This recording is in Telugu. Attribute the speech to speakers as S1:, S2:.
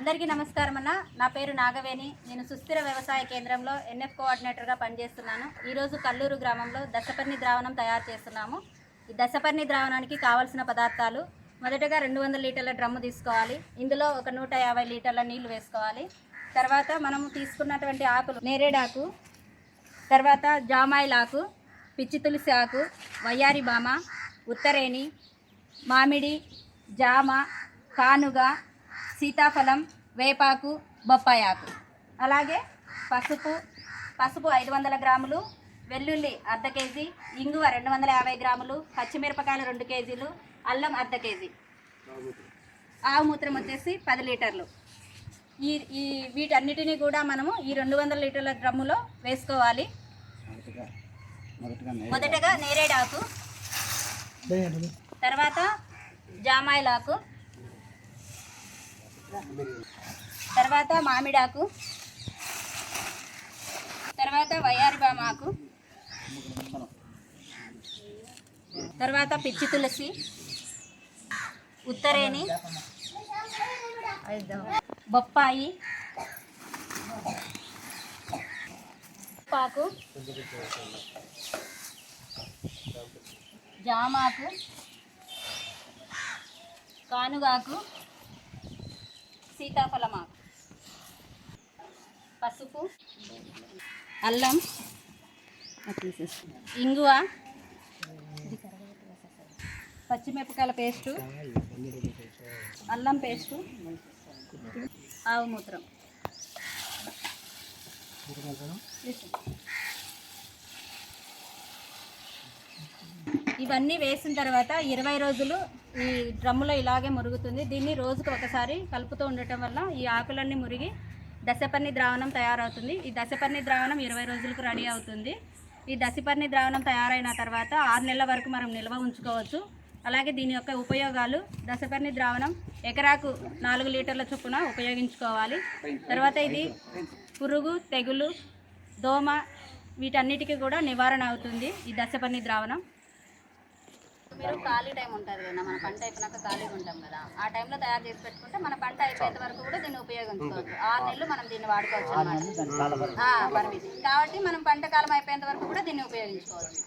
S1: అందరికీ నమస్కారం అన్న. నా పేరు నాగవేణి. నేను సుస్థిర వ్యవసాయ కేంద్రంలో ఎన్ఎఫ్ కోఆర్డినేటర్గా పనిచేస్తున్నాను. ఈరోజు కల్లూరు గ్రామంలో దశపర్ణి ద్రావణం తయారు చేస్తున్నాము. ఈ దశపర్ణి ద్రావణానికి కావాల్సిన పదార్థాలు మొదటగా రెండు వందల లీటర్ల డ్రమ్ము తీసుకోవాలి. ఇందులో ఒక నూట యాభై లీటర్ల నీళ్ళు వేసుకోవాలి. తర్వాత మనము తీసుకున్నటువంటి ఆకులు నేరేడాకు తర్వాత జామాయిల్ ఆకు పిచ్చి తులసి ఆకు వయ్యారి బామ ఉత్తరేణి మామిడి జామ కానుగ సీతాఫలం వేపాకు బొప్పాయి ఆకు అలాగే పసుపు పసుపు ఐదు వందల గ్రాములు వెల్లుల్లి అర్ధ కేజీ ఇంగువ రెండు వందల యాభై గ్రాములు పచ్చిమిరపకాయలు రెండు కేజీలు అల్లం అర్ధ కేజీ. ఆవు మూత్రం వచ్చేసి పది లీటర్లు. ఈ ఈ వీటన్నిటిని కూడా మనము ఈ రెండు వందల లీటర్ల డ్రమ్ములో వేసుకోవాలి. మొదటగా నేరేడాకు తర్వాత జామాయిలాకు తర్వాత మామిడాకు. తర్వాత వయ్యారిబామాకు. తర్వాత పిచ్చి తులసి. ఉత్తరేణి. బొప్పాయి. పాకు జామాకు. కానుగాకు. సీతాఫలమాకు పసుపు? అల్లం? ఇంగువ? పచ్చిమిరపకాయల పేస్టు? అల్లం పేస్టు? ఆవు మూత్రం. ఇవన్నీ వేసిన తర్వాత ఇరవై రోజులు ఈ డ్రమ్ములో ఇలాగే మురుగుతుంది. దీన్ని రోజుకు ఒకసారి కలుపుతూ ఉండటం వల్ల ఈ ఆకులన్నీ మురిగి దశపర్ణి ద్రావణం తయారవుతుంది. ఈ దశపర్ణి ద్రావణం ఇరవై రోజులకు రెడీ అవుతుంది. ఈ దశపర్ణి ద్రావణం తయారైన తర్వాత ఆరు నెలల వరకు మనం నిల్వ ఉంచుకోవచ్చు. అలాగే దీని యొక్క ఉపయోగాలు దశపర్ణి ద్రావణం ఎకరాకు నాలుగు లీటర్ల చొప్పున ఉపయోగించుకోవాలి. తర్వాత ఇది పురుగు తెగులు దోమ వీటన్నిటికీ కూడా నివారణ అవుతుంది ఈ దశపర్ణి ద్రావణం. మీరు ఖాళీ టైం ఉంటుంది కదా మన పంట అయిపోయినాక ఖాళీగా ఉంటాం కదా ఆ టైంలో తయారు చేసి పెట్టుకుంటే మన పంట అయిపోయేంత వరకు కూడా దీన్ని ఉపయోగించుకోవచ్చు ఆరు నెలలు మనం దీన్ని వాడుకోవచ్చు అన్నమాట. ఆ, పరిమితి కాబట్టి మనం పంట కాలం అయిపోయేంత వరకు కూడా దీన్ని ఉపయోగించుకోవచ్చు.